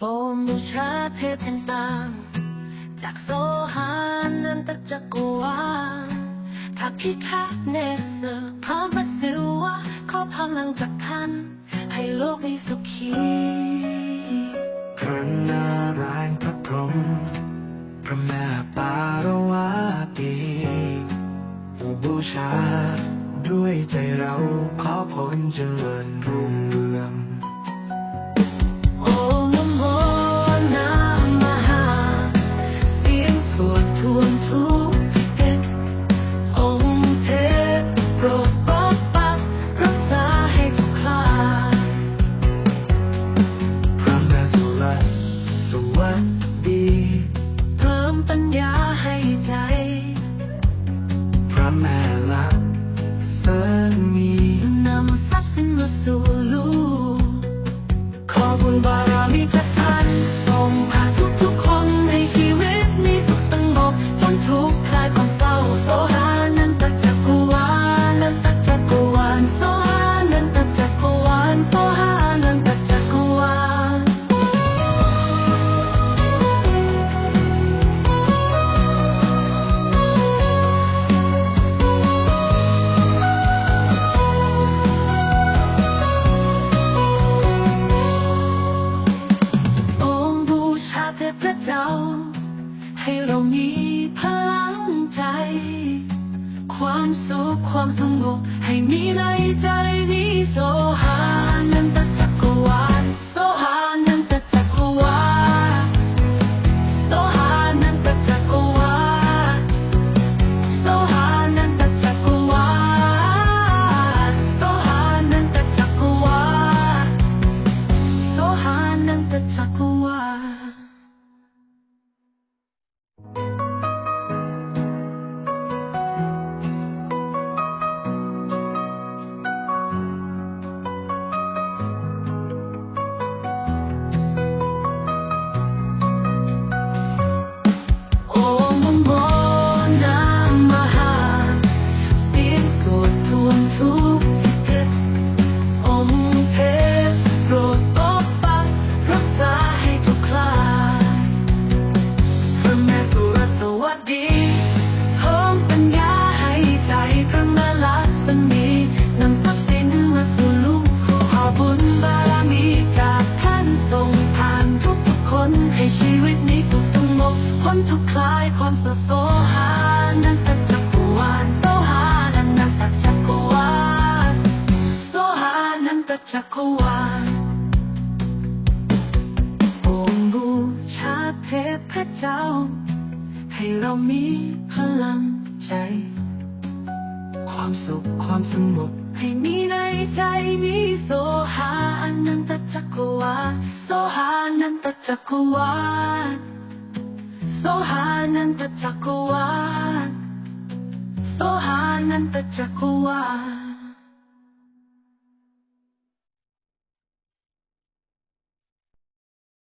โอมบูชาเทพแห่งตามจากโซหานันตจักรวาลพระพิทักเนเสอร์พร้อมพระศิวะขอพลังจากท่าน ให้โลกนี้สุขีพระนารายณ์พระพรหมพระแม่ปารวาตีบูชา ด้วยใจเราขอผลเจริญรุ่งเรือง วัสดีเพิ่มปัญญาให้ใจ พระแม่ลักษมีนำทรัพย์สินมาสู่ลูกขอบุญบารมีจาก เรา ให้เรามีพลังใจ ความสุขความสงบให้มีในใจนี้โซหา องค์บูชาเทพเจ้า ให้เรามีพลังใจ ความสุขความสงบให้มีในใจนี้โสหาอนันตจักรวาลโสหานันตจักรวาลโสหานันตจักรวาลโสหานันตจักรวาล